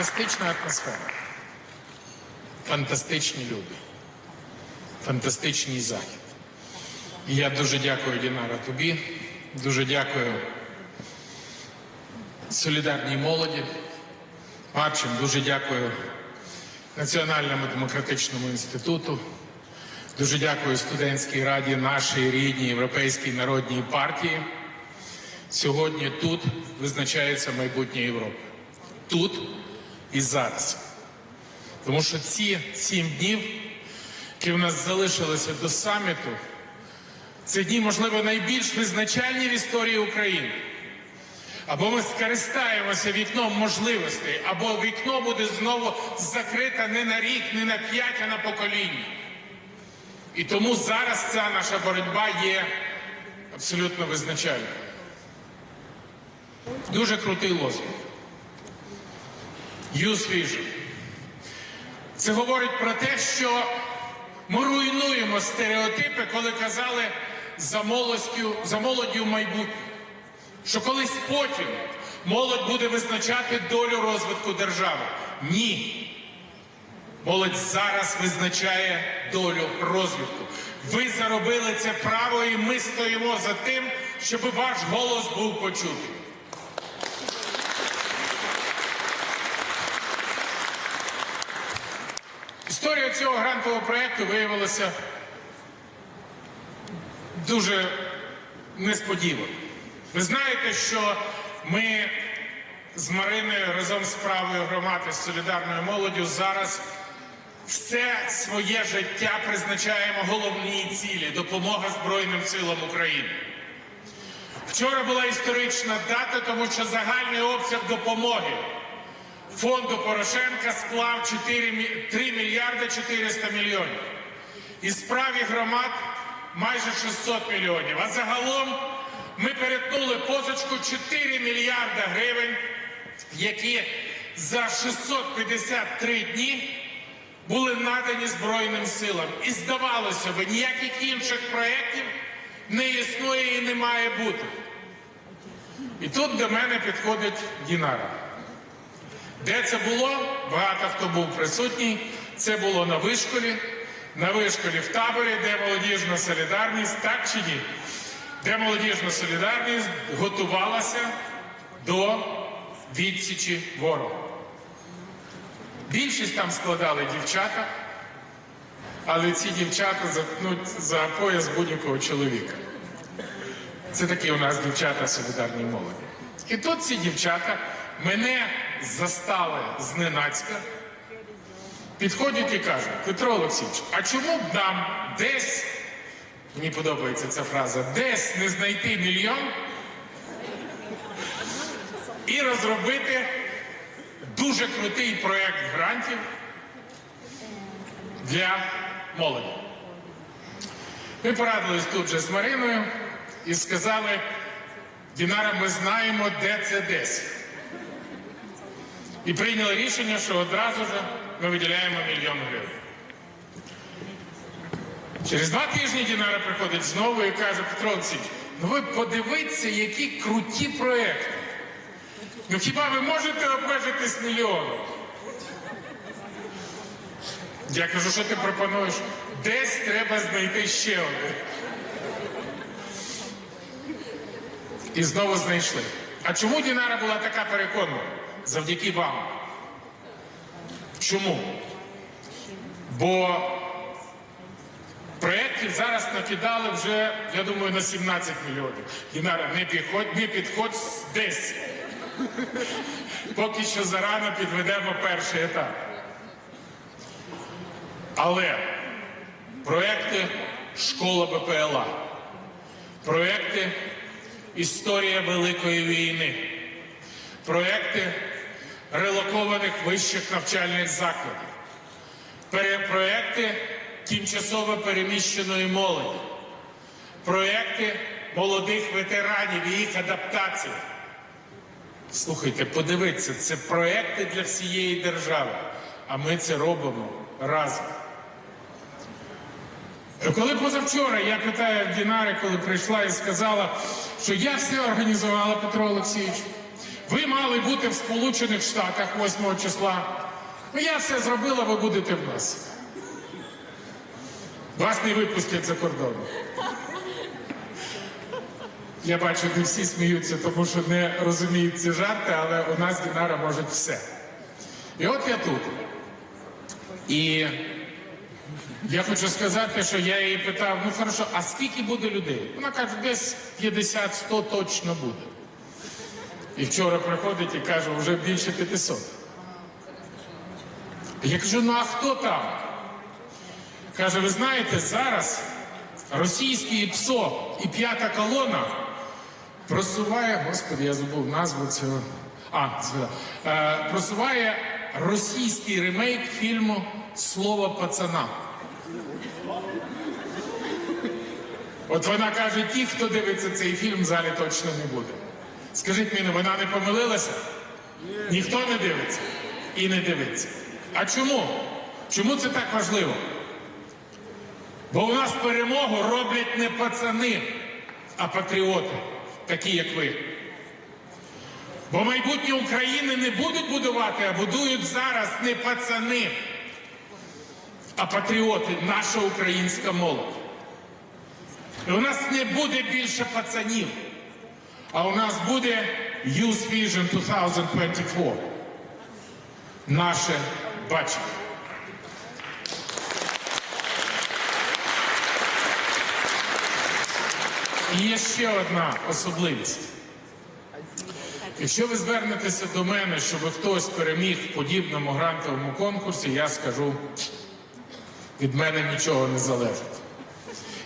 Фантастична атмосфера. Фантастичні люди. Фантастичний захід. І я дуже дякую, Дінара, тобі. Дуже дякую солідарній молоді. Марчим, дуже дякую Національному демократичному інституту. Дуже дякую студентській раді нашій рідній Європейській народній партії. Сьогодні тут визначається майбутнє Європи. Тут і зараз. Тому що ці сім днів, які в нас залишилися до саміту, це дні, можливо, найбільш визначальні в історії України. Або ми скористаємося вікном можливостей, або вікно буде знову закрите не на рік, не на п'ять, а на покоління. І тому зараз ця наша боротьба є абсолютно визначальною. Дуже крутий лозунг. Use vision. Це говорить про те, що ми руйнуємо стереотипи, коли казали за молоддю, за молоддю майбутнє. Що колись потім молодь буде визначати долю розвитку держави. Ні. Молодь зараз визначає долю розвитку. Ви заробили це право, і ми стоїмо за тим, щоб ваш голос був почутий. Історія цього грантового проєкту виявилася дуже несподіваною. Ви знаєте, що ми з Мариною разом з правою громади солідарною молоддю зараз все своє життя призначаємо головній цілі допомога Збройним силам України. Вчора була історична дата, тому що загальний обсяг допомоги фонду Порошенка склав 4, 3 мільярди 400 мільйонів. І справі громад майже 600 мільйонів. А загалом ми перетнули позичку 4 мільярда гривень, які за 653 дні були надані Збройним силам. І здавалося б, ніяких інших проєктів не існує і не має бути. І тут до мене підходить Дінара. Де це було? Багато хто був присутній. Це було на вишколі, на вишколі в таборі, де молодіжна солідарність, так чи ні? Де молодіжна солідарність готувалася до відсічі ворога. Більшість там складали дівчата, але ці дівчата заткнуть за пояс будь-якого чоловіка. Це такі у нас дівчата солідарні молоді. І тут ці дівчата мене застали зненацька, підходять і кажуть, Петро Олексійович, а чому б нам десь, мені подобається ця фраза, десь не знайти мільйон і розробити дуже крутий проєкт грантів для молоді. Ми порадились тут же з Мариною і сказали, Дінара, ми знаємо, де це десь. І прийняли рішення, що одразу ж ми виділяємо мільйон гривень. Через два тижні Дінара приходить знову і каже, Петро Олексійович, ну ви подивіться, які круті проекти. Ну хіба ви можете обмежитись мільйоном? Я кажу, що ти пропонуєш? Десь треба знайти ще один. І знову знайшли. А чому Дінара була така переконана? Завдяки вам. Чому? Бо проєктів зараз накидали вже, я думаю, на 17 мільйонів. Дінара, не підходь, не підходь десь. Поки що зарано підведемо перший етап. Але проекти Школа БПЛА, проекти Історія Великої війни, проекти релокованих вищих навчальних закладів, проекти тимчасово переміщеної молоді, проекти молодих ветеранів і їх адаптації. Слухайте, подивіться, це проекти для всієї держави, а ми це робимо разом. Коли позавчора я питаю Дінари, коли прийшла і сказала, що я все організувала, Петро Олексійович, Ви мали бути в Сполучених Штатах 8 числа. Ну, я все зробила, ви будете в нас. Вас не випустять за кордон. Я бачу, не всі сміються, тому що не розуміють ці жарти, але у нас Дінара може все. І от я тут. І я хочу сказати, що я її питав: ну хорошо, а скільки буде людей? Вона каже, десь 50-100 точно буде. І вчора приходить і каже, вже більше 500. Я кажу, ну а хто там? Каже, ви знаєте, зараз російський ПСО і п'ята колона просуває, господи, я забув назву цього. А. Е, просуває російський ремейк фільму Слово пацана. От вона каже, ті, хто дивиться цей фільм, в залі точно не буде. Скажіть мені, вона не помилилася? Ніхто не дивиться і не дивиться. А чому? Чому це так важливо? Бо у нас перемогу роблять не пацани, а патріоти, такі як ви. Бо майбутнє України не будуть будувати, а будують зараз не пацани, а патріоти, наша українська молодь. І у нас не буде більше пацанів, а у нас буде Youth Vision 2024. Наше бачення. І є ще одна особливість. Якщо ви звернетеся до мене, щоб хтось переміг в подібному грантовому конкурсі, я скажу, від мене нічого не залежить.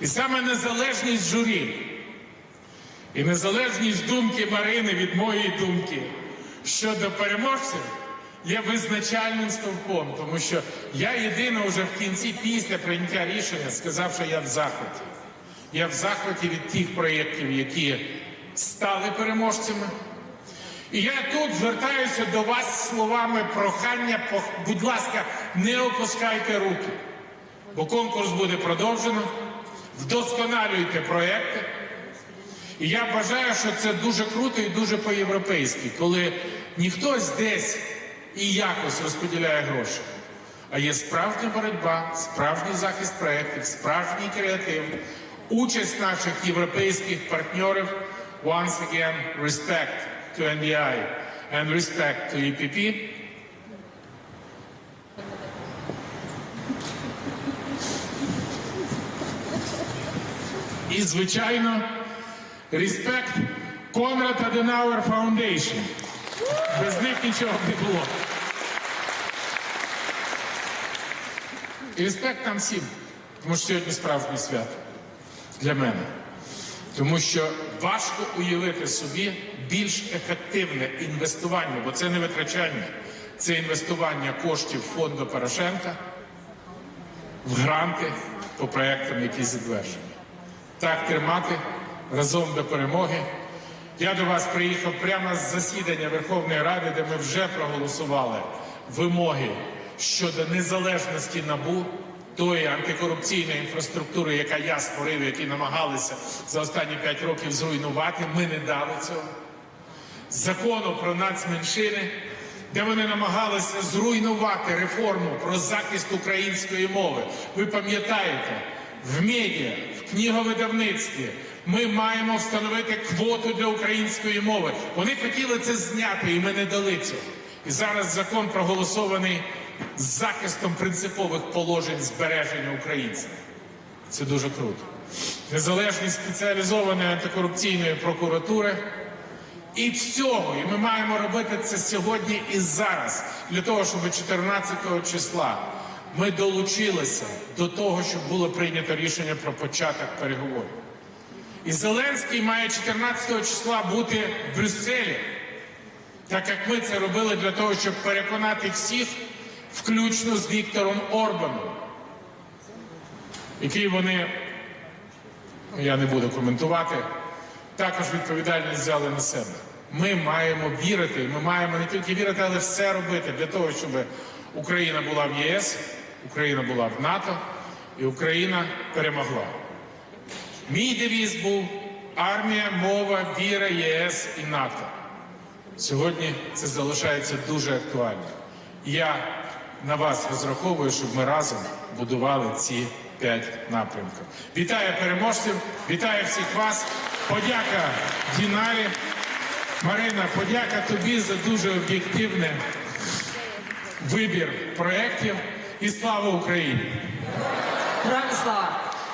І саме незалежність журі і незалежність думки Марини від моєї думки щодо переможців є визначальним стовпом, тому що я єдине вже в кінці після прийняття рішення сказав, що я в захваті. Я в захваті від тих проєктів, які стали переможцями. І я тут звертаюся до вас словами прохання, будь ласка, не опускайте руки, бо конкурс буде продовжено, вдосконалюйте проекти. І я вважаю, що це дуже круто і дуже по-європейськи, коли не хтось десь і якось розподіляє гроші, а є справжня боротьба, справжній захист проєктів, справжній креатив, участь наших європейських партнерів. Once again, respect to NDI and respect to EPP. І, звичайно, респект Конрад Аденауер Foundation. Без них нічого не було. Респект нам всім, тому що сьогодні справжнє свято для мене. Тому що важко уявити собі більш ефективне інвестування, бо це не витрачання, це інвестування коштів фонду Порошенка в гранти по проектам, які затверджені. Так тримати разом до перемоги. Я до вас приїхав прямо з засідання Верховної Ради, де ми вже проголосували вимоги щодо незалежності набу, тої антикорупційної інфраструктури, яка я створив, які намагалися за останні п'ять років зруйнувати. Ми не дали цього. Закону про нацменшини, де вони намагалися зруйнувати реформу про захист української мови. Ви пам'ятаєте, в медіа, в книговидавництві ми маємо встановити квоту для української мови. Вони хотіли це зняти, і ми не дали цього. І зараз закон проголосований з захистом принципових положень збереження українства. Це дуже круто. Незалежність спеціалізованої антикорупційної прокуратури. І всього, і ми маємо робити це сьогодні і зараз, для того, щоб 14 числа ми долучилися до того, щоб було прийнято рішення про початок переговорів. І Зеленський має 14 числа бути в Брюсселі, так як ми це робили для того, щоб переконати всіх, включно з Віктором Орбаном, який вони, я не буду коментувати, також відповідальність взяли на себе. Ми маємо вірити, ми маємо не тільки вірити, але все робити для того, щоб Україна була в ЄС, Україна була в НАТО і Україна перемогла. Мій девіз був армія, мова, віра, ЄС і НАТО. Сьогодні це залишається дуже актуальним. Я на вас розраховую, щоб ми разом будували ці п'ять напрямків. Вітаю переможців, вітаю всіх вас. Подяка Дінарі. Марина, подяка тобі за дуже об'єктивний вибір проєктів. І слава Україні! Слава!